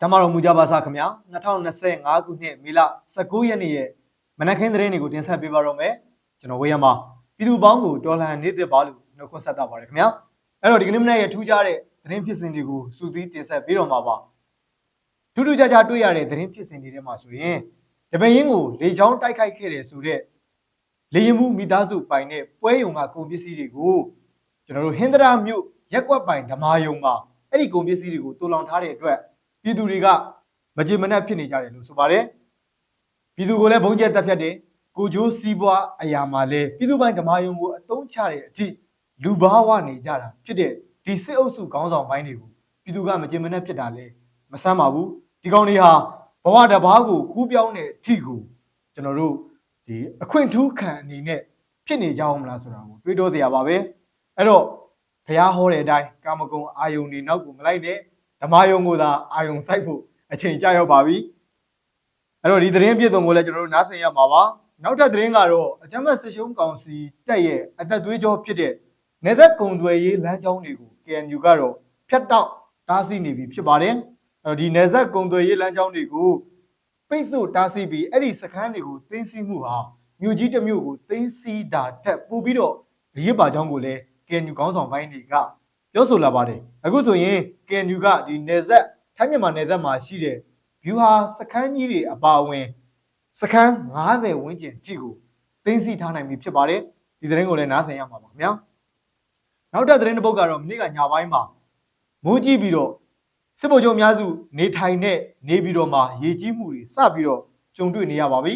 ကျမတော်မူကြပါစားခင်ဗျာ2025ခုနှစ်မေလ19ရက်နေ့ရဲ့မနက်ခင်းသတင်းတွေကိုတင်ဆက်ပေးပါတော့မယ်ကျွန်တော်ဝေးရမှာပြည်သူပေါင်းကိုတော်လှန်နေတဲ့ပါလို့နှုတ်ခွန်းဆက်တာပါတယ်ခင်ဗျာအဲ့တော့ဒီကနေ့မနေ့ရဲ့ထူးခြားတဲ့သတင်းဖြစ်စဉ်တွေကိုစူးစီးတင်ဆက်ပေးတော့မှာပါထူးထူးခြားခြားတွေ့ရတဲ့သတင်းဖြစ်စဉ်တွေထဲမှာဆိုရင်တပင်ရင်ကိုလေချောင်းတိုက်ခိုက်ခဲ့တယ်ဆိုတဲ့လေရင်မှုမိသားစုပိုင်တဲ့ပွဲယုံကကုန်ပစ္စည်းတွေကိုကျွန်တော်တို့ဟင်္ဒရာမြို့ရက်ကွက်ပိုင်ဓမာယုံမှာအဲ့ဒီကုန်ပစ္စည်းတွေကိုတူလောင်ထားတဲ့အတွက် ပြည်သူတွေကမကြေမနက်ဖြစ်နေကြတယ်လို့ဆိုပါတယ်ပြည်သူကိုလည်းဘုံကျက်တက်ဖြတ်တယ်ကိုကျိုးစီးပွားအရာမှာလည်းပြည်သူပိုင်းဓမာယုံကိုအတုံးချတဲ့အထိလူဘာဝနေကြတာဖြစ်တဲ့ဒီစစ်အုပ်စုခေါင်းဆောင်ပိုင်းတွေကိုပြည်သူကမကြေမနက်ဖြစ်တာလဲမဆမ်းပါဘူးဒီကောင်တွေဟာဘဝတစ်ပါးကိုကူးပြောင်းတဲ့အထိကိုကျွန်တော်တို့ဒီအခွင့်ထူးခံအနေနဲ့ဖြစ်နေကြအောင်မလားဆိုတာကိုတွေးတောစရာပါပဲအဲ့တော့ဘုရားဟောတဲ့အတိုင်းကာမဂုဏ်အာယုန်တွေနောက်ကိုမလိုက်နဲ့ ဓမ္မယုံကိုသာအာယုံစိုက်ဖို့အချိန်ကြာရောက်ပါပြီအဲ့တော့ဒီသတင်းပြည့်စုံကိုလည်းကျွန်တော်တို့နားဆင်ရမှာပါနောက်ထပ်သတင်းကတော့အကြမ်းဖက်ဆစ်ရှုံးကောင်စီတက်ရဲ့အသက်သွေးကြောဖြစ်တဲ့နေသက်ကုံသွယ်ရေးလမ်းကြောင်းတွေကို KNU ကတော့ဖျက်တောက်တားဆီးနေပြီဖြစ်ပါတယ်အဲ့တော့ဒီနေသက်ကုံသွယ်ရေးလမ်းကြောင်းတွေကိုပိတ်ဆို့တားဆီးပြီးအဲ့ဒီစခန်းတွေကိုသိမ်းဆည်းမှုဟာမြို့ကြီးတစ်မြို့ကိုသိမ်းဆည်းတာတက်ပို့ပြီးတော့အရေးပါကြောင်းကိုလည်း KNU ခေါင်းဆောင်ပိုင်းတွေက ပြောဆိုလာပါတယ်အခုဆိုရင် KNU ကဒီနေဆက်ထိုင်းမြန်မာနေဆက်မှာရှိတဲ့ view ဟာစခန်းကြီးတွေအပါအဝင်စခန်း90ဝန်းကျင်ကြည့်ကိုသိမ်းဆည်းထားနိုင်ပြီဖြစ်ပါတယ်ဒီသတင်းကိုလည်းနားဆင်ရမှာပါခင်ဗျာနောက်ထပ်သတင်းတစ်ပုဒ်ကတော့မနေ့ကညပိုင်းမှာမိုးကြီးပြီးတော့စစ်ဗိုလ်ချုပ်အများစုနေထိုင်တဲ့နေပြီးတော့မှရေကြီးမှုတွေစပြီးတော့ကြုံတွေ့နေရပါပြီ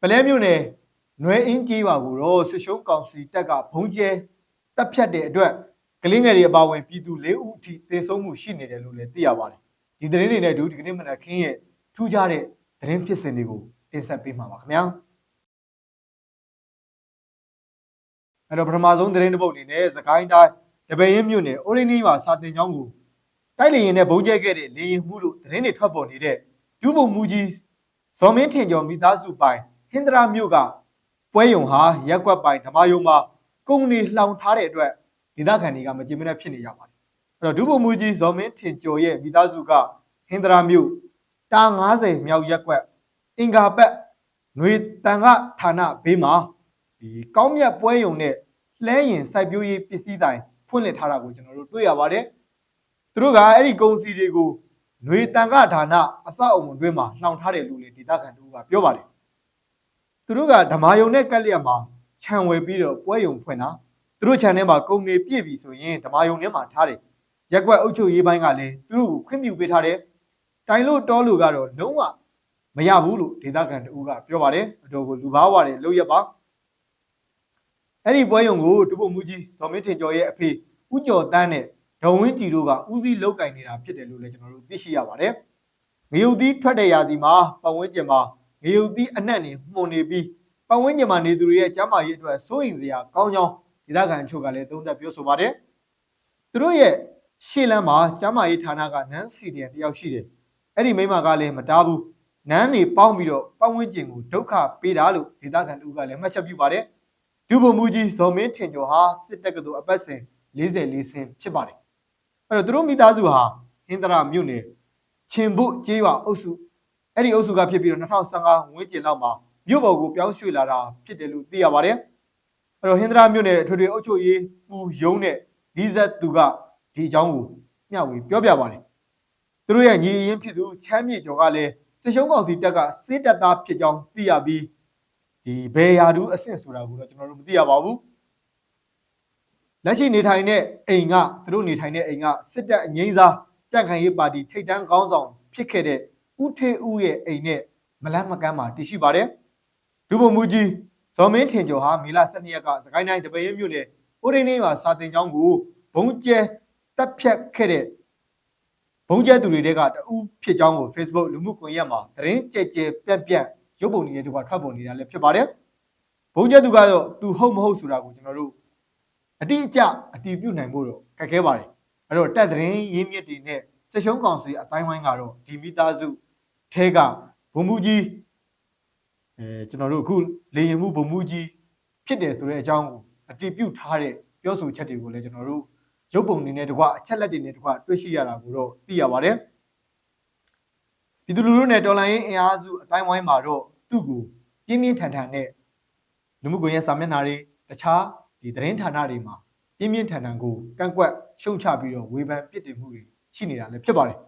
ပလဲမြို့နယ်နွယ်အင်းကြီးပါကိုတော့စစ်ရှုံးကောင်စီတပ်ကဘုံကျဲ တပ်ဖြတ်တဲ့အတွက်ကလေးငယ်တွေအပါအဝင်ပြည်သူ၄ဦးအထိသေဆုံးမှုရှိနေတယ်လို့လည်းသိရပါတယ်ဒီသတင်းတွေနဲ့အတူဒီကနေ့မနက်ခင်းရဲ့ထူးခြားတဲ့သတင်းဖြစ်စဉ်တွေကိုတင်ဆက်ပေးမှာပါခင်ဗျာအဲ့တော့ပထမဆုံးသတင်းတစ်ပုဒ်အနေနဲ့သခိုင်းတိုင်းတပည့်ရင်းမြို့နယ်အိုရင်းနီးမှာစာတင်ကျောင်းကိုတိုက်လေရင်နဲ့ဘုံကျဲခဲ့တဲ့လေရင်မှုလို့သတင်းတွေထွက်ပေါ်နေတဲ့ဒုဗိုလ်မှူးကြီးဇော်မင်းထင်ကျော်မိသားစုပိုင်ဟင်္ဒရာမြို့ကပွဲယုံဟာရက်ကွက်ပိုင်ဓမ္မယုံမှာ ကုမ္ပဏီလှောင်ထားတဲ့အတွက်ဒေသခံတွေကမကျေမနပ်ဖြစ်နေကြပါတယ်အဲ့တော့ဒုဗိုလ်မှူးကြီးဇော်မင်းထင်ကျော်ရဲ့မိသားစုကဟင်္ဒရာမြို့တာ90မြောက်ရက်ကွက်အင်္ဂါပတ်နွေတန်ကဌာနဘေးမှာဒီကောင်းမြတ်ပွဲယုံနဲ့လဲရင်စိုက်ပျိုးရေးပစ္စည်းတိုင်းဖွင့်လှစ်ထားတာကိုကျွန်တော်တို့တွေ့ရပါတယ်သူတို့ကအဲ့ဒီကုန်စည်တွေကိုနွေတန်ကဌာနအစအုံအတွင်းမှာနှောင်ထားတယ်လို့လေဒေသခံတို့ကပြောပါတယ်သူတို့ကဓမာယုံနဲ့ကက်လျက်မှာ ခြံဝယ်ပြီးတော့ပွဲယုံဖွင့်တာသူတို့ခြံထဲမှာကုန်နေပြည့်ပြီဆိုရင်ဓမာယုံထဲမှာထားတယ်ရက်ကွက်အုပ်ချုပ်ရေးပိုင်းကလည်းသူတို့ကိုခွင့်ပြုပေးထားတယ်တိုင်လို့တောလို့ကတော့လုံးဝမရဘူးလို့ဒေသခံတဦးကပြောပါတယ်အတော်ကိုလူဘာဝတယ်လို့ရပါအဲ့ဒီပွဲယုံကိုဒုဗိုလ်မှူးကြီးဇော်မင်းထင်ကျော်ရဲ့အဖေဦးကျော်တန်းနဲ့ဒေါ်ဝင်းကြည်တို့ကဦးစီးလောက်ကင်နေတာဖြစ်တယ်လို့လည်းကျွန်တော်တို့သိရှိရပါတယ်ငရုတ်သီးထွက်တဲ့ရာသီမှာပတ်ဝန်းကျင်မှာငရုတ်သီးအနှံ့နေမှုန်နေပြီး ပတ်ဝန်းကျင်မှာနေသူတွေရဲ့ကျန်းမာရေးအတွက်စိုးရိမ်စရာကောင်းကြောင်းဒေသခံအချို့ကလည်းသုံးသပ်ပြောဆိုပါတယ်။သူတို့ရဲ့ရှေ့လမ်းမှာကျန်းမာရေးဌာနကနန်းစီဒီယန်တယောက်ရှိတယ်။အဲ့ဒီမိမကလည်းမတားဘူး။နန်းနေပေါင်းပြီးတော့ပတ်ဝန်းကျင်ကိုဒုက္ခပေးတာလို့ဒေသခံတူကလည်းမှတ်ချက်ပြုပါတယ်။ဒုဗိုလ်မှူးကြီးဇော်မင်းထင်ကျော်ဟာစစ်တပ်ကတူအပတ်စဉ်44ဆင်းဖြစ်ပါတယ်။အဲ့တော့သူတို့မိသားစုဟာဟင်္ဒရာမြို့နယ်ချင်ဘုကျေးရွာအုပ်စုအဲ့ဒီအုပ်စုကဖြစ်ပြီးတော့2015ဝန်းကျင်လောက်မှာ မြို့ပေါ်ကိုပြောင်းရွှေ့လာတာဖြစ်တယ်လို့သိရပါတယ်။အဲ့တော့ဟင်္ဒရာမြို့နယ်ထွေထွေအုပ်ချုပ်ရေးပူယုံနဲ့ဒီဇက်သူကဒီအကြောင်းကိုမျှဝေပြောပြပါတယ်။သူတို့ရဲ့ညီအရင်ဖြစ်သူချမ်းမြေကျော်ကလည်းစစ်ရှုံးကောင်စီတပ်ကစစ်တပ်သားဖြစ်ကြောင်းသိရပြီးဒီဘယ်ရာထူးအဆင့်ဆိုတာကိုတော့ကျွန်တော်တို့မသိရပါဘူး။လက်ရှိနေထိုင်တဲ့အိမ်ကသူတို့နေထိုင်တဲ့အိမ်ကစစ်တပ်အငိမ့်စားကြန့်ခိုင်ရေးပါတီထိပ်တန်းခေါင်းဆောင်ဖြစ်ခဲ့တဲ့ဦးထေဦးရဲ့အိမ်နဲ့မလန်းမကန်းမှာတည်ရှိပါတယ်။ ဒုဗိုလ်မှူးကြီးဇော်မင်းထင်ကျော်ဟာမေလ12ရက်ကစကိုင်းတိုင်းတပင်းမြို့နယ်ဦးရင်းနေမှာစာတင်ကျောင်းကိုဘုံကျဲတက်ဖြတ်ခဲ့တဲ့ဘုံကျဲသူတွေတဲကတဦးဖြစ်ကြောင်းကို Facebook လူမှုကွန်ရက်မှာသတင်းကြဲကြဲပြန့်ပြန့်ရုပ်ပုံနေတဲ့တူကထွက်ပေါ်နေတာလည်းဖြစ်ပါတယ်။ဘုံကျဲသူကတော့သူဟုတ်မဟုတ်ဆိုတာကိုကျွန်တော်တို့အတိအကျအတည်ပြုနိုင်ဖို့တော့ခက်ခဲပါတယ်။အဲ့တော့တက်သတင်းရင်းမြစ်တွေနဲ့စက်ရှုံးကောင်စီအတိုင်းဝိုင်းကတော့ဒီမိသားစုထဲကဘုံမူကြီး အဲကျွန်တော်တို့အခုလေရင်မှုဘုံမူကြီးဖြစ်တယ်ဆိုတဲ့အကြောင်းကိုအတည်ပြုထားတဲ့ပြောဆိုချက်တွေကိုလည်းကျွန်တော်တို့ရုပ်ပုံတွေနဲ့တကွအချက်လက်တွေနဲ့တကွတွေ့ရှိရတာကိုတော့သိရပါတယ်ပြည်သူလူထုနဲ့တော်လှန်ရေးအင်အားစုအတိုင်းဝိုင်းမှာတော့သူ့ကိုပြင်းပြင်းထန်ထန်နဲ့လူမှုကွန်ရက်စာမျက်နှာတွေတခြားဒီသတင်းဌာနတွေမှာပြင်းပြင်းထန်ထန်ကိုကန့်ကွက်ရှုံချပြီးတော့ဝေဖန်ပြစ်တင်မှုတွေရှိနေတာလည်းဖြစ်ပါတယ်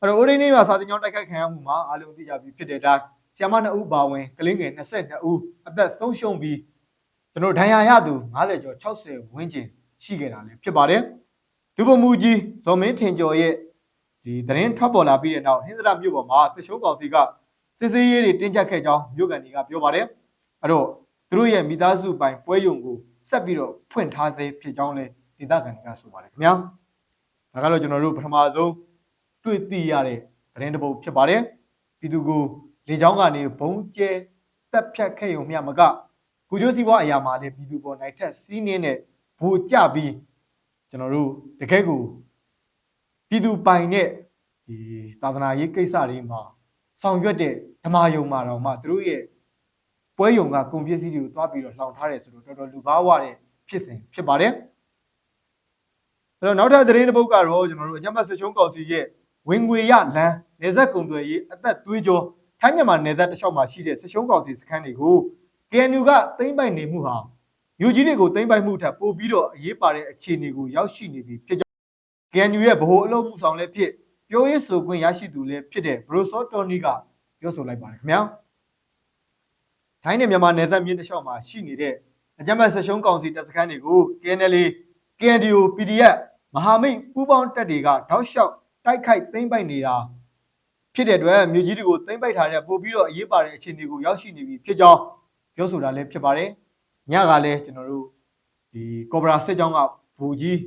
အဲ့တော့ဦးရင်းနေမှာစာတင်ကြောင်းတိုက်ခိုက်ခံရမှုမှာအားလုံးသိကြပြီးဖြစ်တဲ့အတိုင်း ဆီယမ2ဦးပါဝင်ကလေးငယ်22ဦးအသက်ဆုံးရှုံးပြီးကျွန်တော်ဒဏ်ရာရသူ90ကျော်60ဝန်းကျင်ရှိခဲ့တာလည်းဖြစ်ပါတယ်ဒုဗမူကြီးဇော်မင်းထင်ကျော်ရဲ့ဒီသတင်းထွက်ပေါ်လာပြီးတဲ့နောက်ဟင်္ဒရာမြို့ပေါ်မှာသရှုံးကောင်စီကစစ်စေးရေးတွေတင်းကျပ်ခဲ့ကြောင်းမြို့ကန်တွေကပြောပါတယ်အဲ့တော့သူတို့ရဲ့မိသားစုပိုင်ပွဲရုံကိုဆက်ပြီးတော့ဖွင့်ထားသေးဖြစ်ကြောင်းလည်းဒေသခံတွေကဆိုပါတယ်ခင်ဗျာဒါကတော့ကျွန်တော်တို့ပထမဆုံးတွေ့သိရတဲ့သတင်းတစ်ပုဒ်ဖြစ်ပါတယ်ပြည်သူကို လေကြောင်းကနေဘုံကျဲတက်ဖြတ်ခဲ့ရုံမျှမကကုကျိုးစီးပွားအရာမှာလည်းပြည်သူပေါ်နိုင်ထက်စီးနှင်းတဲ့ဘူကြပြီးကျွန်တော်တို့တကယ်ကိုပြည်သူပိုင်တဲ့ဒီသာသနာရေးကိစ္စတွေမှာဆောင်ရွက်တဲ့ဓမ္မယုံမှာတော့မှသူတို့ရဲ့ပွဲယုံကကုန်ပစ္စည်းတွေကိုတွားပြီးတော့လှောင်ထားတယ်ဆိုတော့တော်တော်လူဘာဝတဲ့ဖြစ်စဉ်ဖြစ်ပါတယ်အဲ့တော့နောက်ထပ်သတင်းတစ်ပုဒ်ကတော့ကျွန်တော်တို့အကြမ်းဖက်စစ်ချုံးကောင်စီရဲ့ဝင်ငွေရလမ်းနေဆက်ကုံတွေရေးအသက်သွေးကြော ထိုင်းမြန်မာနယ်စပ်တစ်လျှောက်မှာရှိတဲ့စစ်ချုံးကောင်စီစခန်းတွေကို KNU ကသိမ့်ပိုက်နေမှုဟာယူကြီးတွေကိုသိမ့်ပိုက်မှုထပ်ပို့ပြီးတော့အရေးပါတဲ့အခြေအနေကိုရောက်ရှိနေပြီဖြစ်ကြောင်း KNU ရဲ့ဗဟိုအလုပ်မှုဆောင်လည်းဖြစ်ပြောရေးဆိုခွင့်ရရှိသူလည်းဖြစ်တဲ့ဘရိုစောတော်နီကပြောဆိုလိုက်ပါတယ်ခင်ဗျာထိုင်းနဲ့မြန်မာနယ်စပ်မြင်းတစ်လျှောက်မှာရှိနေတဲ့အကြမ်းဖက်ဆက်ရှုံးကောင်စီတပ်စခန်းတွေကို KNL KNDO PDF မဟာမိတ်ပူးပေါင်းတပ်တွေကတောက်လျှောက်တိုက်ခိုက်သိမ်းပိုက်နေတာ ဖြစ်တဲ့အတွက်မြို့ကြီးတွေကိုသိမ်းပိုက်ထားတဲ့ပို့ပြီးတော့အရေးပါတဲ့အခြေအနေကိုရောက်ရှိနေပြီဖြစ်ကြောင်းပြောဆိုတာလည်းဖြစ်ပါတယ်။ညကလည်းကျွန်တော်တို့ဒီကော်ဘရာစစ်ကြောင်းကဘူကြီး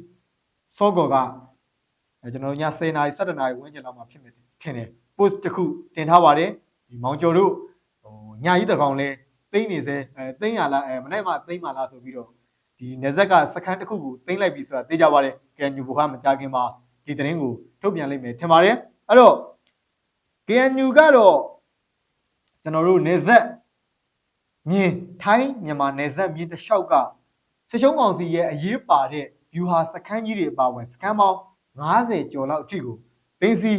စောကော်ကအဲကျွန်တော်တို့ည10နာရီ17နာရီဝန်းကျင်လောက်မှာဖြစ်မယ်ထင်တယ် post တစ်ခုတင်ထားပါတယ်ဒီမောင်ကျော်တို့ဟိုညကြီးတကောင်လဲသိမ့်နေစေအဲသိမ့်ရလားအဲမနေ့မှသိမ့်မှလားဆိုပြီးတော့ဒီနေဇက်ကစခန်းတစ်ခုကိုသိမ့်လိုက်ပြီဆိုတာသိကြပါတယ်ကဲညူဘူကမကြခင်မှာဒီသတင်းကိုထုတ်ပြန်လိုက်မယ်ထင်ပါတယ်အဲ့တော့ KNU ကတော့ကျွန်တော်တို့နေသက်မြင်းထိုင်းမြန်မာနေသက်မြင်းတစ်လျှောက်ကစစ်ချုံးကောင်စီရဲ့အရေးပါတဲ့ view ဟာစခန်းကြီးတွေအပါအဝင်စခန်းပေါင်း90ကျော်လောက်အထိကိုသိမ်းစီ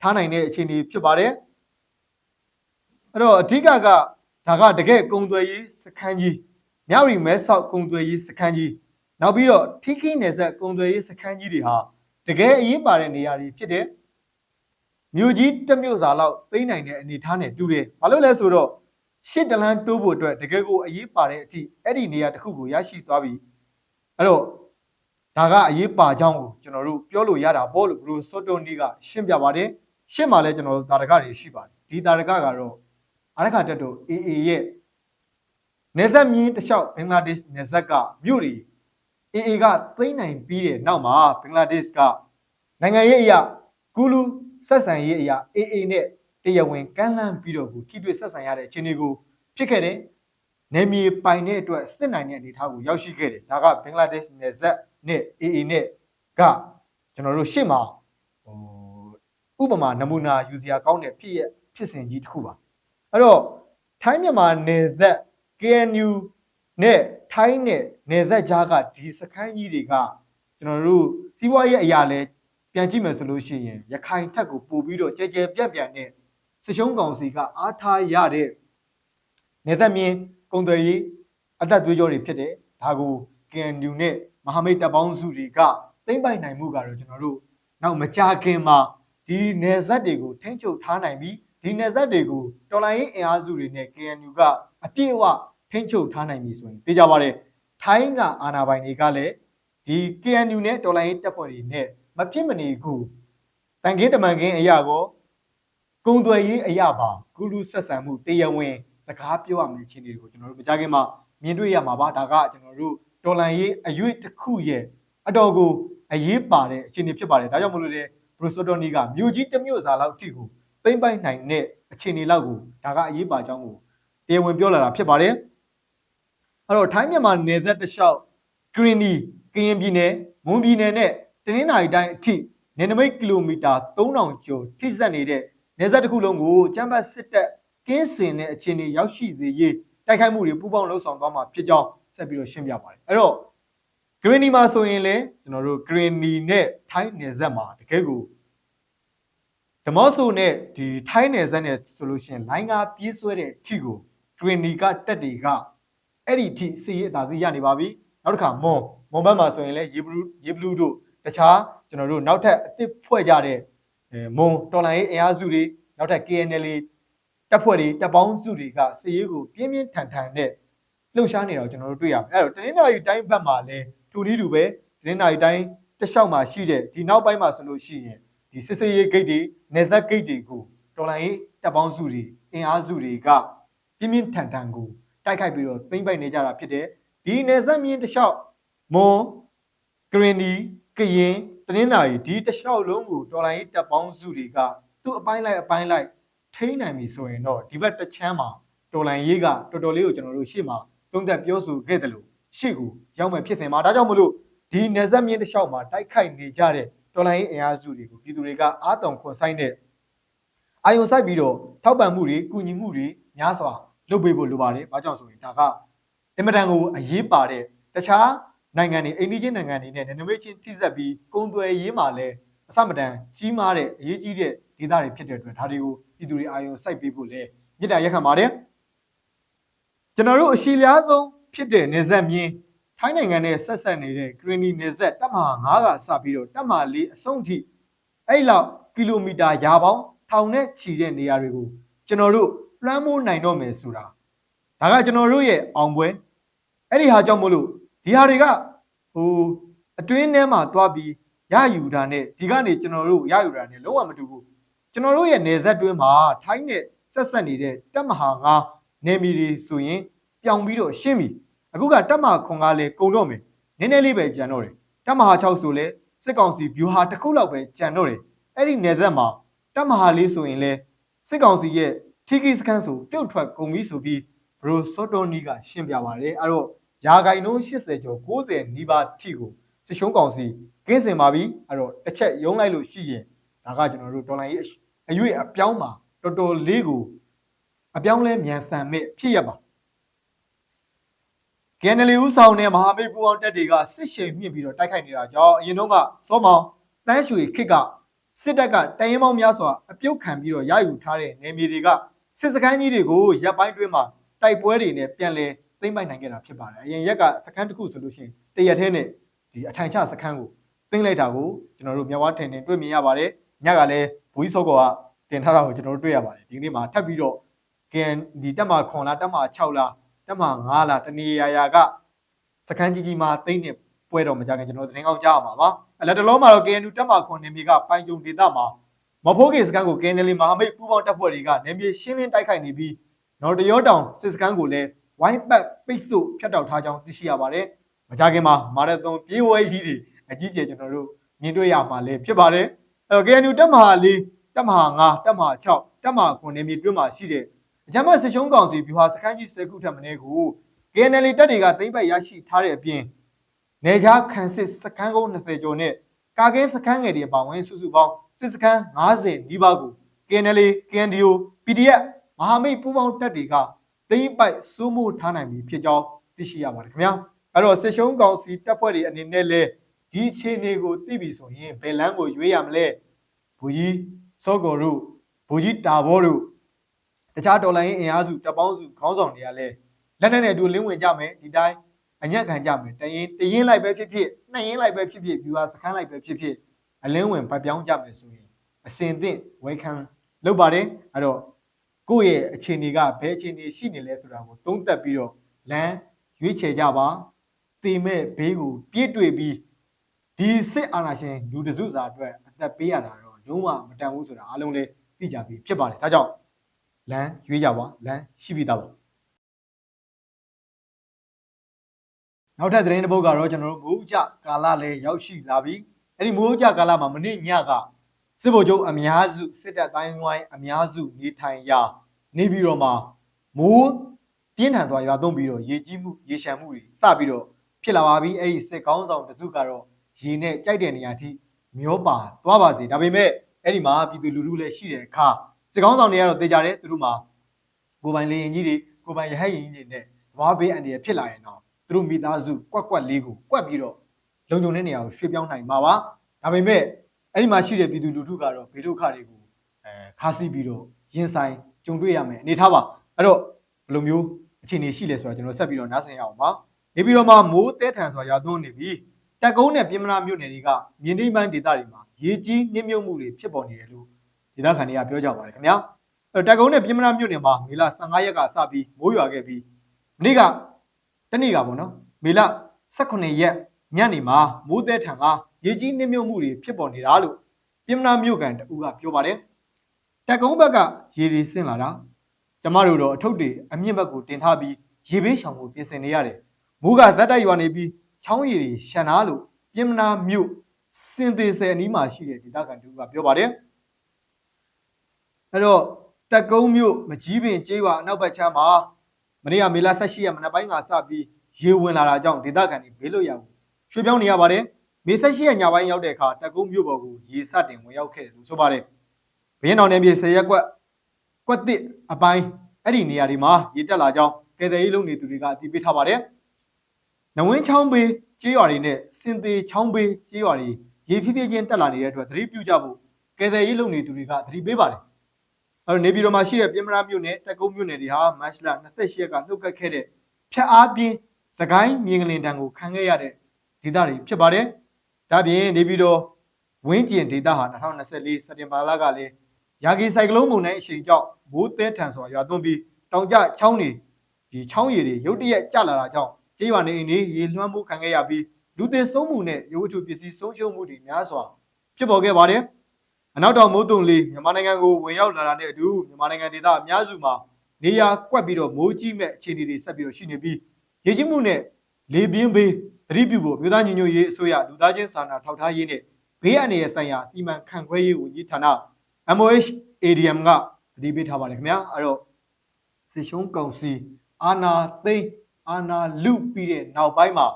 ထားနိုင်တဲ့အခြေအနေဖြစ်ပါတယ်အဲ့တော့အဓိကကဒါကတကယ်ကုံသွယ်ရေးစခန်းကြီးမြောက်ရီမဲဆောက်ကုံသွယ်ရေးစခန်းကြီးနောက်ပြီးတော့ထီခိနယ်ဆက်ကုံသွယ်ရေးစခန်းကြီးတွေဟာတကယ်အရေးပါတဲ့နေရာတွေဖြစ်တဲ့ မြို့ကြီးတစ်မြို့စာလောက်သိမ်းနိုင်တဲ့အနေအထားနဲ့တူတယ်ဘာလို့လဲဆိုတော့ရှစ်တလန်းတိုးဖို့အတွက်တကယ်ကိုအရေးပါတဲ့အထိအဲ့ဒီနေရာတစ်ခုကိုရရှိသွားပြီအဲ့တော့ဒါကအရေးပါကြောင်းကိုကျွန်တော်တို့ပြောလို့ရတာပေါ့လို့ဘရိုစောတိုနီကရှင်းပြပါတယ်ရှင်းမှာလဲကျွန်တော်တို့တာရကတွေရှိပါတယ်ဒီတာရကကတော့အရခတက်တို့ AA ရဲ့နေဆက်မြင်းတစ်လျှောက်ဘင်္ဂလားဒေ့ရှ်နေဆက်ကမြို့တွေ AA ကသိမ်းနိုင်ပြီးတဲ့နောက်မှာဘင်္ဂလားဒေ့ရှ်ကနိုင်ငံရေးအရာကူလူ ဆက်ဆံရေးအရာ AA နဲ့တရားဝင်ကမ်းလှမ်းပြီးတော့ကိုထိတွေ့ဆက်ဆံရတဲ့အခြေအနေကိုဖြစ်ခဲ့တယ်။နေမြေပိုင်တဲ့အတွက်စစ်နိုင်တဲ့အနေအထားကိုရောက်ရှိခဲ့တယ်။ဒါကဘင်္ဂလားဒေ့ရှ်နယ်စပ်နဲ့ AA နဲ့ကကျွန်တော်တို့ရှေ့မှာဟိုဥပမာနမူနာယူစရာကောင်းတဲ့ဖြစ်ရဖြစ်စဉ်ကြီးတစ်ခုပါ။အဲ့တော့ထိုင်းမြန်မာနယ်စပ် KNU နဲ့ထိုင်းနဲ့နယ်စပ်ကြားကဒီစခန်းကြီးတွေကကျွန်တော်တို့စီးပွားရေးအရာလဲ ပြန်ကြည့်မယ်ဆိုလို့ရှိရင်ရခိုင်ထက်ကိုပို့ပြီးတော့ကြဲကြဲပြန့်ပြန့်နဲ့စစ်ရှုံးကောင်စီကအားထားရတဲ့နေသက်မြင်းကုံသွယ်ရေးအသက်သွေးကြောတွေဖြစ်တယ်ဒါကို KNU နဲ့မဟာမိတ်တပ်ပေါင်းစုတွေကသိမ့်ပိုက်နိုင်မှုကတော့ကျွန်တော်တို့နောက်မကြခင်မှာဒီနယ်စပ်တွေကိုထိန်းချုပ်ထားနိုင်ပြီးဒီနယ်စပ်တွေကိုတော်လိုင်းရေးအင်အားစုတွေနဲ့ KNU ကအပြည့်အဝထိန်းချုပ်ထားနိုင်ပြီဆိုရင်သိကြပါတယ်ထိုင်းကအာဏာပိုင်တွေကလည်းဒီ KNU နဲ့တော်လိုင်းရေးတပ်ဖွဲ့တွေနဲ့ မဖြစ်မနေခုတန်ခင်းတမန်ခင်းအရာကိုကုံသွယ်ရေးအရာပါကုလူဆက်ဆံမှုတရားဝင် စကားပြောရမယ့်အခြေအနေတွေကိုကျွန်တော်တို့မကြခင်မှာမြင်တွေ့ရမှာပါဒါကကျွန်တော်တို့တော်လန်ရေးအရွေ့တစ်ခုရဲ့အတော်ကိုအရေးပါတဲ့အခြေအနေဖြစ်ပါတယ်ဒါကြောင့်မလို့လေဘရိုဆိုတိုနီကမြို့ကြီးတစ်မြို့စာလောက်အထိကိုသိမ့်ပိုက်နိုင်တဲ့အခြေအနေလောက်ကိုဒါကအရေးပါကြောင်းကိုတရားဝင်ပြောလာတာဖြစ်ပါတယ်အဲ့တော့ထိုင်းမြန်မာနယ်သက်တစ်လျှောက်ကရင်နီကရင်ပြည်နယ်မွန်ပြည်နယ်နဲ့တ နင်္သာရီတိုင်းအထိနယ်နိမိတ်ကီလိုမီတာ3000ကျော်ထိစပ်နေတဲ့နယ်စပ်တစ်ခုလုံးကိုကျမ်းပတ်စစ်တပ်ကင်းစင်တဲ့အခြေအနေရောက်ရှိစေရေးတိုက်ခိုက်မှုတွေပူးပေါင်းလှုပ်ဆောင်သွားမှာဖြစ်ကြောင်းဆက်ပြီးတော့ရှင်းပြပါတယ်အဲ့တော့ဂရင်းနီမှာဆိုရင်လည်းကျွန်တော်တို့ဂရင်းနီနဲ့ထိုင်းနယ်စပ်မှာတကယ်ကိုတဓမော့ဆိုနဲ့ဒီထိုင်းနယ်စပ်နဲ့ဆိုလို့ရှိရင်လိုင်းကားပြေးဆွဲတဲ့အထိကိုဂရင်းနီကတက်တွေကအဲ့ဒီအထိစီရေးအသာစီးရနေပါပြီနောက်တစ်ခါမွန်မွန်ဘက်မှာဆိုရင်လည်းရေဘလူးရေဘလူးတို့ တခြားကျွန်တော်တို့နောက်ထပ်အစ်စ်ဖွဲ့ကြတဲ့အဲမွန်တော်လိုင်းရေးအင်အားစုတွေနောက်ထပ် KNL တပ်ဖွဲ့တွေတပ်ပေါင်းစုတွေကစီရေးကိုပြင်းပြင်းထန်ထန်နဲ့လှုပ်ရှားနေတာကိုကျွန်တော်တို့တွေ့ရပါတယ်အဲ့တော့တနင်္လာရီတိုင်းဘက်မှာလည်းတူလီတူပဲတနင်္လာရီတိုင်းတစ်လျှောက်မှာရှိတဲ့ဒီနောက်ပိုင်းမှာဆိုလို့ရှိရင်ဒီစစ်စေးရေးဂိတ်တွေနေသက်ဂိတ်တွေကိုတော်လိုင်းရေးတပ်ပေါင်းစုတွေအင်အားစုတွေကပြင်းပြင်းထန်ထန်ကိုတိုက်ခိုက်ပြီးတော့သိမ့်ပိုက်နေကြတာဖြစ်တယ်ဒီနေဆက်မြင်းတစ်လျှောက်မွန်ဂရင်းဒီ ကရင်တနင်္လာရီဒီတစ်လျှောက်လုံးကိုတော်လိုင်းရေးတပ်ပေါင်းစုတွေကသူ့အပိုင်းလိုက်အပိုင်းလိုက်ထိန်းနိုင်ပြီဆိုရင်တော့ဒီဘက်တစ်ချမ်းမှာတော်လိုင်းရေးကတော်တော်လေးကိုကျွန်တော်တို့ရှေ့မှာသုံးသက်ပြောဆိုခဲ့တယ်လို့ရှေ့ကိုရောက်မဲ့ဖြစ်တယ်မှာဒါကြောင့်မလို့ဒီနေဆက်မြင်းတစ်လျှောက်မှာတိုက်ခိုက်နေကြတဲ့တော်လိုင်းရေးအင်အားစုတွေကိုပြည်သူတွေကအားတောင်ခွန်ဆိုင်တဲ့အာယုံဆိုင်ပြီးတော့ထောက်ပံ့မှုတွေကူညီမှုတွေများစွာလုပ်ပေးဖို့လိုပါတယ်။ဘာကြောင့်ဆိုရင်ဒါကအင်မတန်ကိုအရေးပါတဲ့တခြား နိုင်ငံတွေအိန္ဒိချင်းနိုင်ငံတွေနဲ့နယ်နိမိတ်ချင်းထိစပ်ပြီးကုံသွယ်ရေးမှာလည်းအစမတန်ကြီးမားတဲ့အရေးကြီးတဲ့ဒေသတွေဖြစ်တဲ့အတွက်ဒါတွေကိုပြည်သူတွေအာရုံစိုက်ပေးဖို့လည်းမြစ်တာရက်ခံပါတယ်ကျွန်တော်တို့အရှိလျားဆုံးဖြစ်တဲ့နေဆက်မြင်းထိုင်းနိုင်ငံနဲ့ဆက်ဆက်နေတဲ့ဂရင်းနီနေဆက်တပ်မဟာ9ကစပြီးတော့တပ်မဟာ4အဆုံးထိအဲ့လောက်ကီလိုမီတာရာပေါင်းထောင်နဲ့ချီတဲ့နေရာတွေကိုကျွန်တော်တို့လွှမ်းမိုးနိုင်တော့မယ်ဆိုတာဒါကကျွန်တော်တို့ရဲ့အောင်ပွဲအဲ့ဒီဟာကြောင့်မလို့ ဒီဟာတွေကဟိုအတွင်းထဲမှာသွားပြီးရယူတာနဲ့ဒီကနေကျွန်တော်တို့ရယူတာနဲ့လုံးဝမတူဘူးကျွန်တော်တို့ရဲ့နေသက်တွင်းမှာထိုင်းနဲ့ဆက်ဆက်နေတဲ့တပ်မဟာ9နေမီတွေဆိုရင်ပြောင်ပြီးတော့ရှင်းပြီအခုကတပ်မဟာခွန်ကလည်းကုံတော့မယ်နည်းနည်းလေးပဲကြံတော့တယ်တပ်မဟာ6ဆိုလဲစစ်ကောင်စီဗျူဟာတစ်ခုလောက်ပဲကြံတော့တယ်အဲ့ဒီနေသက်မှာတပ်မဟာလေးဆိုရင်လဲစစ်ကောင်စီရဲ့ထီကီစကန်ဆိုပြုတ်ထွက်ကုန်ပြီဆိုပြီးဘရိုစောတော်နီကရှင်းပြပါတယ်အဲ့တော့ ယာဂိုင်နှုန်း80ကျော်90နီးပါးထိကိုစစ်ရှုံးကောင်စီကင်းစင်ပါပြီအဲ့တော့တစ်ချက်ရုံးလိုက်လို့ရှိရင်ဒါကကျွန်တော်တို့ဒေါ်လာရေးအရွေအပြောင်းမှာတော်တော်လေးကိုအပြောင်းလဲမြန်ဆန်မဲ့ဖြစ်ရပါကယ်နလီဦးဆောင်တဲ့မဟာမိတ်ပူအောင်တက်တွေကစစ်ရှိန်မြင့်ပြီးတော့တိုက်ခိုက်နေတာကြောင့်အရင်တော့ကစောမောင်တန်းရွှေခစ်ကစစ်တပ်ကတရင်ပေါင်းများစွာအပြုတ်ခံပြီးတော့ရယူထားတဲ့နေမြေတွေကစစ်စခန်းကြီးတွေကိုရပ်ပိုင်းတွင်းမှာတိုက်ပွဲတွေနဲ့ပြန်လဲ သိမ့်ပိုက်နိုင်ခဲ့တာဖြစ်ပါတယ်အရင်ရက်ကစခန်းတစ်ခုဆိုလို့ရှိရင်တရက်ထဲနဲ့ဒီအထိုင်ချစခန်းကိုသိမ့်လိုက်တာကိုကျွန်တော်တို့မြဝထင်ထင်တွေ့မြင်ရပါတယ်ညကလည်းဘူကြီးစောကောကတင်ထားတာကိုကျွန်တော်တို့တွေ့ရပါတယ်ဒီကနေ့မှာထပ်ပြီးတော့ကန်ဒီတက်မှာခွန်လားတက်မှာ6လားတက်မှာ9လားတနေရာရာကစခန်းကြီးကြီးမှာသိမ့်နေပွဲတော်မကြခင်ကျွန်တော်တို့သတင်းကောင်းကြားရမှာပါအလက်တလုံးမှာတော့ KNU တက်မှာခွန်နေမြေကပိုင်ကြုံဒေသမှာမဖိုးကေစခန်းကို KNL မဟာမိတ်ပူးပေါင်းတပ်ဖွဲ့တွေကနေမြေရှင်းလင်းတိုက်ခိုက်နေပြီးနော်တရောတောင်စစ်စခန်းကိုလည်း ဝိုင်းပတ်ပိတ်ဆို့ဖျက်တောက်ထားကြောင်းသိရှိရပါတယ်မကြခင်မှာမာရသွန်ပြေးဝဲကြီးတွေအကြီးကျယ်ကျွန်တော်တို့မြင်တွေ့ရမှာလည်းဖြစ်ပါတယ်အဲ့တော့ KNU တက်မဟာ၄တက်မဟာ9တက်မဟာ6တက်မဟာ9နေမြေတွင်းမှာရှိတဲ့အကြမ်းဖက်စစ်ရှုံးကောင်စီဗျူဟာစခန်းကြီး10ခုထက်မနည်းကို KNL တပ်တွေကသိမ့်ပိုက်ရရှိထားတဲ့အပြင်နေကြားခန်းစစ်စခန်းကုန်း20ကျော်နဲ့ကာကင်းစခန်းငယ်တွေပါဝင်စုစုပေါင်းစစ်စခန်း90နီးပါးကို KNL KNDO PDF မဟာမိတ်ပူးပေါင်းတပ်တွေက သိမ့်ပိုက်စိုးမိုးထားနိုင်ပြီဖြစ်ကြောင်းသိရှိရပါတယ်ခင်ဗျာအဲ့တော့စစ်ရှုံးကောင်စီတပ်ဖွဲ့တွေအနေနဲ့လည်းဒီအခြေအနေကိုသိပြီဆိုရင်ဘယ်လမ်းကိုရွေးရမလဲဘူကြီးစောကောတို့ဘူကြီးတာဘောတို့တခြားတော်လိုင်းအင်အားစုတပ်ပေါင်းစုခေါင်းဆောင်တွေကလည်းလက်နက်နဲ့အတူလင်းဝင်ကြမယ်ဒီတိုင်းအညံ့ခံကြမယ်တရင်တရင်လိုက်ပဲဖြစ်ဖြစ်နှစ်ရင်လိုက်ပဲဖြစ်ဖြစ် viewer စခန်းလိုက်ပဲဖြစ်ဖြစ်အလင်းဝင်ပတ်ပြောင်းကြမယ်ဆိုရင်အစင်သင့်ဝေခံလုပ်ပါတယ်အဲ့တော့ ကိုယ့်ရဲ့အခြေအနေကဘယ်အခြေအနေရှိနေလဲဆိုတာကိုသုံးသပ်ပြီးတော့လမ်းရွေးချယ်ကြပါတေမဲ့ဘေးကိုပြည့်တွေ့ပြီးဒီစစ်အာဏာရှင်လူတစုစာအတွက်အသက်ပေးရတာတော့လုံးဝမတန်ဘူးဆိုတာအားလုံးလည်းသိကြပြီဖြစ်ပါတယ်ဒါကြောင့်လမ်းရွေးကြပါလမ်းရှိပြီးသားပါနောက်ထပ်သတင်းတစ်ပုဒ်ကတော့ကျွန်တော်တို့မိုးကြကာလလည်းရောက်ရှိလာပြီအဲ့ဒီမိုးကြကာလမှာမနေ့ညက စစ်ဗိုလ်ချုပ်အများစုစစ်တပ်တိုင်းဝိုင်းအများစုနေထိုင်ရာနေပြီးတော့မှမိုးပြင်းထန်သွားရွာသွန်းပြီးတော့ရေကြီးမှုရေရှမ်းမှုတွေစပြီးတော့ဖြစ်လာပါပြီအဲ့ဒီစစ်ကောင်းဆောင်တစုကတော့ရေနဲ့ကြိုက်တဲ့နေရာထိမျောပါသွားပါစေဒါပေမဲ့အဲ့ဒီမှာပြည်သူလူထုလည်းရှိတဲ့အခါစစ်ကောင်းဆောင်တွေကတော့တေချာတယ်သူတို့မှာကိုပိုင်လေရင်ကြီးတွေကိုပိုင်ရဟတ်ရင်ကြီးတွေနဲ့ဘာဘေးအန္တရာယ်ဖြစ်လာရင်တော့သူတို့မိသားစုကွက်ကွက်လေးကိုကွက်ပြီးတော့လုံခြုံတဲ့နေရာကိုရွှေ့ပြောင်းနိုင်မှာပါဒါပေမဲ့ အဲ့ဒီမှာရှိတဲ့ပြည်သူလူထုကတော့ဘေးဒုက္ခတွေကိုအဲအဲခါးစီးပြီးတော့ရင်ဆိုင်ကြုံတွေ့ရမယ်အနေထားပါအဲ့တော့ဘယ်လိုမျိုးအခြေအနေရှိလဲဆိုတာကျွန်တော်ဆက်ပြီးတော့နားဆင်ရအောင်ပါနေပြီးတော့မှမိုးတဲထန်ဆိုတာရာသွန်းနေပြီတက်ကုန်းနဲ့ပြင်မနာမြို့နယ်တွေကမြင်းနှိမ့်ပိုင်းဒေသတွေမှာရေကြီးနှိမ့်မြုပ်မှုတွေဖြစ်ပေါ်နေတယ်လို့ဒေသခံတွေကပြောကြပါတယ်ခင်ဗျာအဲ့တော့တက်ကုန်းနဲ့ပြင်မနာမြို့နယ်မှာမေလ15ရက်ကစပြီးမိုးရွာခဲ့ပြီးမနေ့ကတနေ့ကပေါ့နော်မေလ18ရက်ညနေမှာမိုးတဲထန်က ရေကြီးနှိမ့်မြုပ်မှုတွေဖြစ်ပေါ်နေတာလို့ပြင်မနာမြို့ကန်တဦးကပြောပါတယ်တက်ကုန်းဘက်ကရေတွေဆင်းလာတာကျမတို့တော့အထုပ်တွေအမြင့်ဘက်ကိုတင်ထားပြီးရေဘေးရှောင်ဖို့ပြင်ဆင်နေရတယ်မိုးကဇက်တိုက်ရွာနေပြီးချောင်းရည်တွေရှန်နာလို့ပြင်မနာမြို့စင်သေးဆယ်အနီးမှာရှိတဲ့ဒေသခံတူကပြောပါတယ်အဲ့တော့တက်ကုန်းမြို့မကြီးပင်ကျေးရွာအနောက်ဘက်ခြမ်းမှာမနေ့ကမေလ18ရက်မနက်ပိုင်းကစပြီးရေဝင်လာတာကြောင့်ဒေသခံတွေဘေးလွတ်ရာကိုရွှေ့ပြောင်းနေရပါတယ် မေ18ရက်ညပိုင်းရောက်တဲ့အခါတက်ကုန်းမြို့ပေါ်ကိုရေစတင်ဝင်ရောက်ခဲ့တယ်လို့ဆိုပါတယ်ဘင်းတော်နယ်မြေ10ရက်ကွက်ကွက်တစ်အပိုင်းအဲ့ဒီနေရာတွေမှာရေတက်လာကြောင်းကယ်ဆယ်ရေးလုပ်နေသူတွေကအတည်ပြုထားပါတယ်နဝင်းချောင်းဘေးကျေးရွာတွေနဲ့စင်သေးချောင်းဘေးကျေးရွာတွေရေဖြည်းဖြည်းချင်းတက်လာနေတဲ့အတွက်သတိပြုကြဖို့ကယ်ဆယ်ရေးလုပ်နေသူတွေကသတိပေးပါတယ်အဲ့တော့နေပြည်တော်မှာရှိတဲ့ပြင်မရာမြို့နယ်တက်ကုန်းမြို့နယ်တွေဟာမတ်လ28ရက်ကနှုတ်ကတ်ခဲ့တဲ့ဖြတ်အားပြင်းစကိုင်းမြင်းကလင်တံကိုခံခဲ့ရတဲ့ဒေသတွေဖြစ်ပါတယ်။ ဒါပြင်နေပြည်တော်ဝင်းကျင်ဒေသဟာ2024စက်တင်ဘာလကလည်းရာဂီဆိုင်ကလုန်းမုန်တိုင်းအရှိန်ကြောင့်မိုးသဲထန်စွာရွာသွန်းပြီးတောင်ကျချောင်းတွေဒီချောင်းရည်တွေရုတ်တရက်ကျလာတာကြောင့်ကျေးရွာနေအိမ်တွေရေလွှမ်းမှုခံခဲ့ရပြီးလူသစ်ဆုံးမှုနဲ့ရုပ်ဝတ္ထုပစ္စည်းဆုံးရှုံးမှုတွေများစွာဖြစ်ပေါ်ခဲ့ပါတယ်။အနောက်တောင်မိုးတုံလေးမြန်မာနိုင်ငံကိုဝင်ရောက်လာတာနဲ့အတူမြန်မာနိုင်ငံဒေသအများစုမှာနေရာကွက်ပြီးတော့မိုးကြီးမဲ့အခြေအနေတွေဆက်ပြီးတော့ရှိနေပြီးရေကြီးမှုနဲ့လေပြင်းဘေး သတိပြုဖို့မြို့သားညီညွတ်ရေးအစိုးရလူသားချင်းစာနာထောက်ထားရေးနဲ့ဘေးအန္တရာယ်ဆိုင်ရာစီမံခန့်ခွဲရေးဝန်ကြီးဌာန MOH ADM ကသတိပေးထားပါတယ်ခင်ဗျာအဲ့တော့စစ်ရှုံးကောင်စီအာနာသိန်းအာနာလူပြီးတဲ့နောက်ပိုင်းမှာ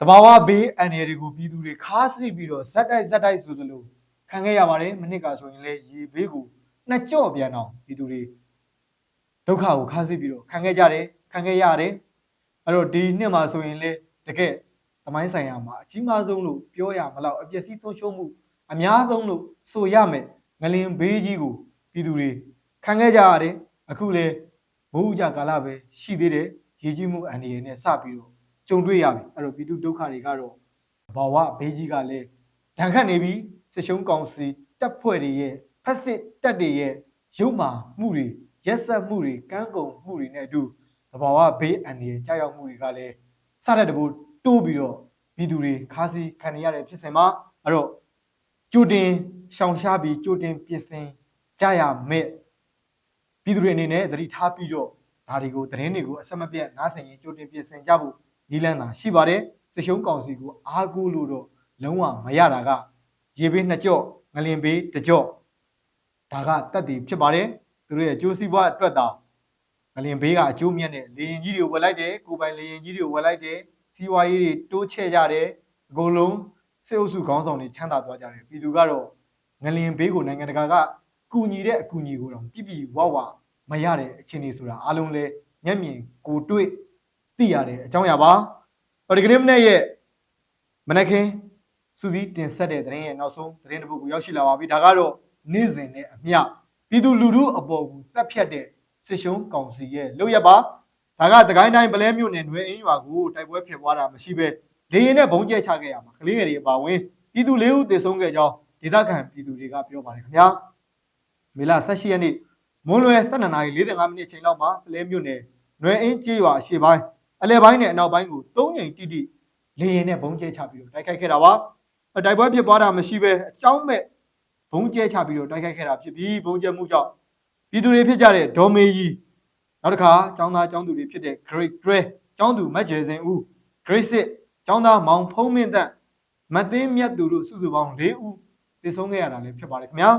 တဘာဝဘေးအန္တရာယ်တွေကိုပြည်သူတွေခါးစီပြီးတော့ဇက်တိုက်ဇက်တိုက်ဆိုသလိုခံခဲ့ရပါတယ်မနစ်ကဆိုရင်လေရေဘေးကိုနှစ်ကြော့ပြန်အောင်ပြည်သူတွေဒုက္ခကိုခါးစီပြီးတော့ခံခဲ့ကြတယ်ခံခဲ့ရတယ်အဲ့တော့ဒီနှစ်မှာဆိုရင်လေ တကယ်သမိုင်းဆိုင်ရာမှာအကြီးမားဆုံးလို့ပြောရမလောက်အပျက်စီးဆုံးရှုံးမှုအများဆုံးလို့ဆိုရမယ်ငလင်ဘေးကြီးကိုပြည်သူတွေခံခဲ့ကြရတယ်အခုလေဘိုးဥကြကာလပဲရှိသေးတယ်ရေကြီးမှုအန္တရာယ်နဲ့စပြီးတော့ကြုံတွေ့ရပြီအဲ့တော့ပြည်သူဒုက္ခတွေကတော့ဘာဝဘေးကြီးကလည်းဒဏ်ခတ်နေပြီစစ်ရှုံးကောင်စီတပ်ဖွဲ့တွေရဲ့ဖက်စစ်တပ်တွေရဲ့ရုပ်မာမှုတွေရက်ဆက်မှုတွေကန်းကုန်မှုတွေနဲ့အတူသဘာဝဘေးအန္တရာယ်ကြောက်ရောက်မှုတွေကလည်း စတဲ့တဘူတိုးပြီးတော့ပြည်သူတွေခါးစီခံနေရတဲ့ဖြစ်စဉ်မှာအဲ့တော့ကြိုတင်ရှောင်ရှားပြီးကြိုတင်ပြင်ဆင်ကြရမယ်ပြည်သူတွေအနေနဲ့သတိထားပြီးတော့ဒါတွေကိုသတင်းတွေကိုအဆက်မပြတ်နားဆင်ရင်ကြိုတင်ပြင်ဆင်ကြဖို့နီးလန်းတာရှိပါတယ်စရှုံးကောင်စီကိုအားကိုးလို့တော့လုံးဝမရတာကရေဘေးနှစ်ကြော့ငလင်ဘေးတစ်ကြော့ဒါကတက်တည်ဖြစ်ပါတယ်သူတို့ရဲ့အကျိုးစီးပွားအတွက်သာင လင်ဘေးကအကျိုးမြတ်နဲ့လေရင်ကြီးတွေဝယ်လိုက်တယ်ကိုပိုင်လေရင်ကြီးတွေဝယ်လိုက်တယ်စီးပွားရေးတွေတိုးချဲ့ကြတယ်အကုန်လုံးစေအုပ်စုခေါင်းဆောင်တွေချမ်းသာသွားကြတယ်ပြည်သူကတော့ငလင်ဘေးကိုနိုင်ငံတကာကကူညီတဲ့အကူအညီကိုတော့ပြပြဝဝမရတဲ့အခြေအနေဆိုတာအားလုံးလဲမျက်မြင်ကိုတွေ့သိရတဲ့အကြောင်းအရာပါဟောဒီကနေ့မနေ့ရဲ့မနက်ခင်းစူးစီးတင်ဆက်တဲ့သတင်းရဲ့နောက်ဆုံးသတင်းတစ်ပုဒ်ကိုရောက်ရှိလာပါပြီဒါကတော့နေ့စဉ်နဲ့အမျှပြည်သူလူထုအပေါ်ကိုတက်ဖြတ်တဲ့ စစ်ရှုံးကောင်စီရဲ့လုပ်ရက်ပါဒါကသခိုင်းတိုင်းပလဲမြို့နယ်နွယ်အင်းရွာကိုတိုက်ပွဲဖြစ်ပွားတာမရှိပဲလေရင်နဲ့ဘုံကျဲချခဲ့ရမှာကလေးငယ်တွေအပါဝင်ပြည်သူလေးဦးသေဆုံးခဲ့ကြောင်းဒေသခံပြည်သူတွေကပြောပါတယ်ခင်ဗျာမေလ18ရက်နေ့မွန်းလွယ်12နာရီ45မိနစ်ချိန်လောက်မှာပလဲမြို့နယ်နွယ်အင်းကျေးရွာအရှေ့ပိုင်းအလဲပိုင်းနဲ့အနောက်ပိုင်းကို၃ချိန်တိတိလေရင်နဲ့ဘုံကျဲချပြီးတော့တိုက်ခိုက်ခဲ့တာပါတိုက်ပွဲဖြစ်ပွားတာမရှိပဲအကြောင်းမဲ့ဘုံကျဲချပြီးတော့တိုက်ခိုက်ခဲ့တာဖြစ်ပြီးဘုံကျဲမှုကြောင့် ပြည်သူတွေဖြစ်ကြတဲ့ဒေါ်မေကြီးနောက်တစ်ခါចောင်းသားចောင်းသူတွေဖြစ်တဲ့ Great Dre ចောင်းသူမတ်ကျယ်စင်ဦး Great Sit ចောင်းသားမောင်ဖုံးမင်းသက်မသိန်းမြတ်သူတို့စုစုပေါင်း၄ဦးတည်ဆုံးခဲ့ရတာလည်းဖြစ်ပါတယ်ခင်ဗျာ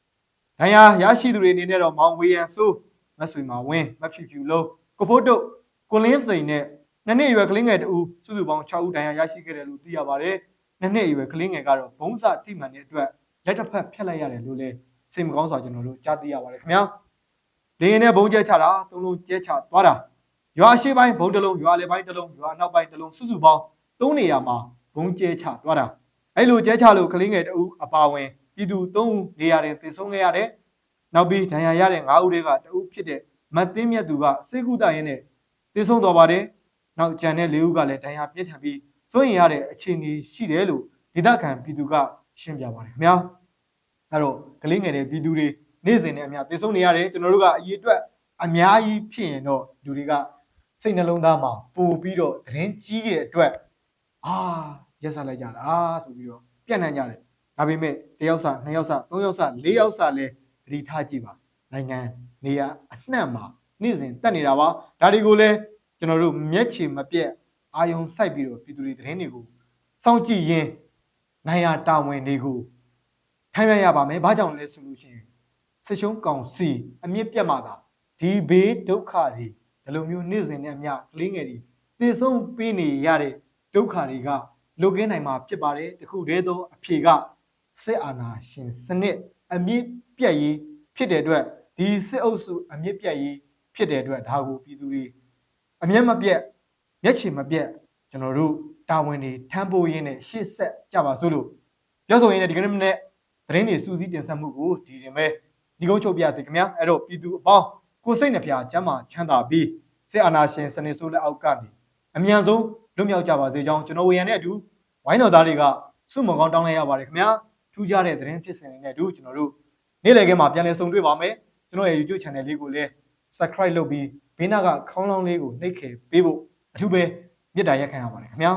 ။ဒဏ်ရာရရှိသူတွေအနေနဲ့တော့မောင်ဝေယံစိုးမဆွေမာဝင်းမဖြူဖြူလုံးကိုဖိုးတို့ကိုလင်းသိန်နဲ့နှစ်နှစ်အရွယ်ကလေးငယ်တူစုစုပေါင်း6ဦးဒဏ်ရာရရှိခဲ့တယ်လို့သိရပါတယ်။နှစ်နှစ်အရွယ်ကလေးငယ်ကတော့ဘုံစတိမှန်တဲ့အတွက်လက်တစ်ဖက်ဖြတ်လိုက်ရတယ်လို့လည်း စိတ်မကောင်းစွာကျွန်တော်တို့ကြားသိရပါတယ်ခင်ဗျာ။လေရင်နဲ့ဘုံကျဲချတာသုံးလုံးကျဲချသွားတာရွာရှိပိုင်းဘုံတစ်လုံးရွာလေပိုင်းတစ်လုံးရွာနောက်ပိုင်းတစ်လုံးစုစုပေါင်းသုံးနေရာမှာဘုံကျဲချသွားတာအဲ့လိုကျဲချလို့ကလေးငယ်တဦးအပါဝင်ပြည်သူ3ဦးနေရာတွင်သေဆုံးခဲ့ရတယ်နောက်ပြီးဒဏ်ရာရတဲ့9ဦးတွေကတဦးဖြစ်တဲ့မတ်သိန်းမြတ်သူကစေကုသရင်းနဲ့သေဆုံးသွားပါတယ်နောက်ကြံတဲ့၄ဦးကလည်းဒဏ်ရာပြင်းထန်ပြီးစိုးရင်ရတဲ့အခြေအနေရှိတယ်လို့ဒေသခံပြည်သူကရှင်းပြပါတယ်ခင်ဗျာ အဲ့တော့ကလေးငယ်တဲ့ပြည်သူတွေနေ့စဉ်နဲ့အများသေဆုံးနေရတယ်ကျွန်တော်တို့ကအရေးအတွက်အများကြီးဖြစ်ရင်တော့လူတွေကစိတ်နှလုံးသားမှာပို့ပြီးတော့သတင်းကြီးတဲ့အတွက်အာရက်စားလိုက်ကြတာဆိုပြီးတော့ပြန့်နှံ့ကြတယ်ဒါပေမဲ့တယောက်စာနှစ်ယောက်စာသုံးယောက်စာလေးယောက်စာလဲသတိထားကြည့်ပါနိုင်ငံနေရာအနှံ့မှာနေ့စဉ်တက်နေတာပါဒါတွေကိုလည်းကျွန်တော်တို့မျက်ခြေမပြတ်အာယုံစိုက်ပြီးတော့ပြည်သူတွေသတင်းတွေကိုစောင့်ကြည့်ရင်းနိုင်ရာတာဝန်တွေကို ထိုင်ရရပါမယ်ဘာကြောင့်လဲဆိုလို့ရှိရင်ဆက်ရှုံးကောင်စီအမြင့်ပြတ်မှသာဒီဘေးဒုက္ခတွေဒီလိုမျိုးနေ့စဉ်နဲ့အမျှကလေးငယ်တွေသေဆုံးပေးနေရတဲ့ဒုက္ခတွေကလွတ်ကင်းနိုင်မှာဖြစ်ပါတယ်တခုတည်းသောအဖြေကစစ်အာဏာရှင်စနစ်အမြင့်ပြတ်ရေးဖြစ်တဲ့အတွက်ဒီစစ်အုပ်စုအမြင့်ပြတ်ရေးဖြစ်တဲ့အတွက်ဒါကိုပြည်သူတွေအမျက်မပြတ်မျက်ခြေမပြတ်ကျွန်တော်တို့တာဝန်တွေထမ်းပိုးရင်းနဲ့ရှေ့ဆက်ကြပါစို့လို့ပြောဆိုရင်းနဲ့ဒီကနေ့မနေ့ သတင်းတွေစူးစီးတင်ဆက်မှုကိုဒီရင်ပဲဒီကုန်းချုပ်ပြစေခင်ဗျာအဲ့တော့ပြည်သူအပေါင်းကိုယ်စိတ်နှပြကျမ်းမာချမ်းသာပြီးစစ်အာဏာရှင်စနစ်ဆိုးလက်အောက်ကနေအမြန်ဆုံးလွတ်မြောက်ကြပါစေကြောင်းကျွန်တော်ဝေယံနဲ့အတူဝိုင်းတော်သားတွေကစုမုံကောင်းတောင်းလိုက်ရပါတယ်ခင်ဗျာထူးခြားတဲ့သတင်းဖြစ်စဉ်တွေနဲ့အတူကျွန်တော်တို့နေ့လည်ခင်းမှာပြန်လည်ဆုံတွေ့ပါမယ်ကျွန်တော်ရဲ့ YouTube channel လေးကိုလည်း subscribe လုပ်ပြီးဘေးနားကခေါင်းလောင်းလေးကိုနှိပ်ခဲပေးဖို့အထူးပဲမေတ္တာရက်ခံရပါတယ်ခင်ဗျာ